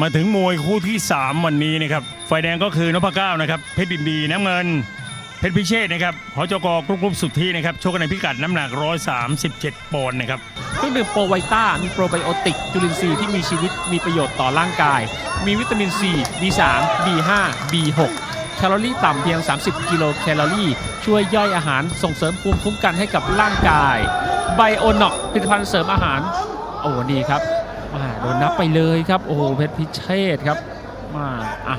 มาถึงมวยคู่ที่ 3 วันนี้นะครับไฟแดงก็คือนพเก้านะครับเพชรดินดีน้ำเงิน เพชรพิเชษนะครับหจกกรุ๊ปกรุ๊ปสุดทธินะครับชกกันในพิกัดน้ำหนัก 137ปอนด์นะครับเครื่องดื่มโปรไวต้ามีโปรไบโอติก จุลินทรีย์ที่มีชีวิตมีประโยชน์ต่อร่างกาย มีวิตามินซี B3 B5 B6 แคลอรี่ต่ำเพียง 30 กิโลแคลอรี่ ช่วยย่อยอาหารส่งเสริมภูมิคุ้มกันให้กับร่างกายไบโอน็อกผลิตภัณฑ์เสริมอาหาร โอ้ดีครับ มาโดนนับไปเลยครับ โอ้โหเพชรพิเชษครับมาอะ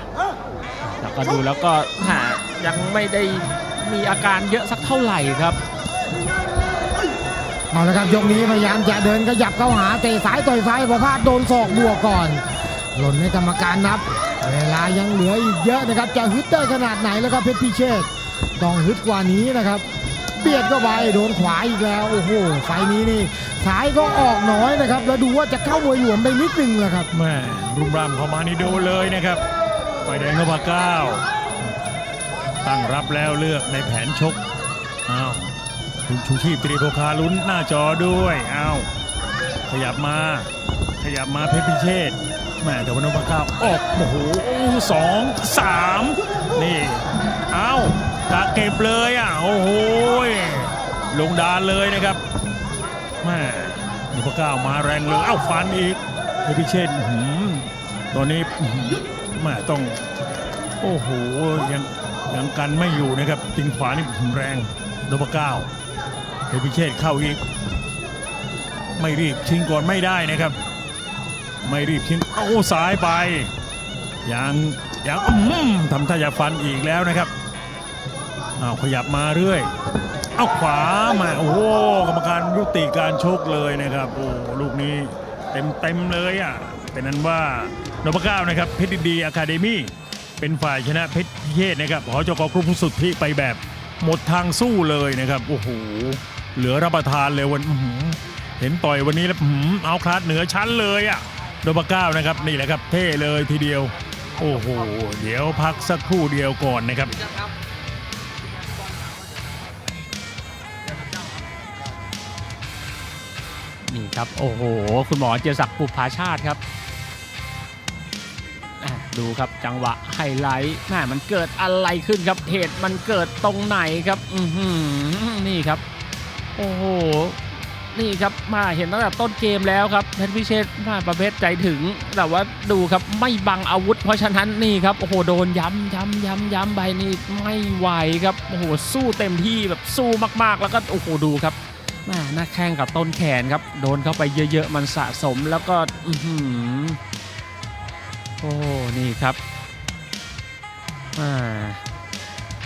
แล้วก็ดูแล้วก็หายังไม่ได้มีอาการเยอะสักเท่าไหร่ครับเอาละครับยกนี้พยายามจะเดินขยับเข้าหาเตะซ้ายต่อยซ้ายพอพลาดโดนศอกบวกก่อน หล่นให้กรรมการนับ เวลายังเหลืออีกเยอะนะครับ จะฮึดได้ขนาดไหนแล้วครับเพชรพิเชษต้องฮึดกว่านี้นะครับ เบียดเข้าไปโดนขวาอีกแล้วโอ้โหไฟนี้นี่ซ้ายก็ออกน้อยนะครับ แล้วดูว่าจะเข้ามวยหลวมไปนิดนึงแหละครับแม่รุมรามเข้ามานี่โดนเลยนะครับไฟแดงนพเก้าตั้งรับแล้วเลือกในแผนชกอ้าวคุณชูชีพตรีโพคาลุ้นหน้าจอด้วยอ้าวขยับมาขยับมาเพชรพิเชษแม่แต่ว่านพเก้าออกโอ้โหสองสามนี่อ้าว กะเก็บเลยอะโอ้โหลงดานเลยนะครับแม่นพเก้าวมาแรงเลยเอ้าฟันอีกเพชรพิเชษฐ์อื้อหือตอนนี้แม่ต้อง โอ้โหยังยังกันไม่อยู่นะครับติงขวานี่แรงโดบก้าเพชรพิเชษเข้าอีก ไม่รีบชิงก่อนไม่ได้นะครับ ไม่รีบชิงเอาซ้ายไปยังยังทำท่าจะฟันอีกแล้วนะครับ อาขยับมาเรื่อยเอาขวามาโอ้โหกรรมการยุติการชกเลยนะครับโอ้ลูกนี้เต็มเต็มเลยอะเป็นนั้นว่านพเก้านะครับเพชรดีอะคาเดมี่เป็นฝ่ายชนะเพชรพิเชษนะครับหอจกกรุ๊ปสุดที่ไปแบบหมดทางสู้เลยนะครับโอ้โหเหลือรับประทานเลยวันเห็นต่อยวันนี้แล้วอื้อหือเอาคลาสเหนือชั้นเลยอะนพเก้านะครับนี่แหละครับเท่เลยทีเดียว โอ้โห เดี๋ยวพักสักครู่เดียวก่อนนะครับ นี่ครับ โอ้โห คุณหมอเจยศักดิ์ปุภาชาติครับ ดูครับจังหวะไฮไลท์แม่มันเกิดอะไรขึ้นครับ เหตุมันเกิดตรงไหนครับอืนี่ครับ โอ้โห นี่ครับมาเห็นตั้งแต่ต้นเกมแล้วครับเพชรพิเชษมาประเภทใจถึง แต่ว่าดูครับไม่บังอาวุธ เพราะฉะนั้นนี่ครับโอ้โหโดนย้ำย้ำย้ำย้ำไปนี่ไม่ไหวครับโอ้โหสู้เต็มที่แบบสู้มากๆ แล้วก็โอ้โหดูครับ หน้าแข้งกับต้นแขนครับ โดนเข้าไปเยอะๆ มันสะสมแล้วก็อือหือโอ้นี่ครับอ่า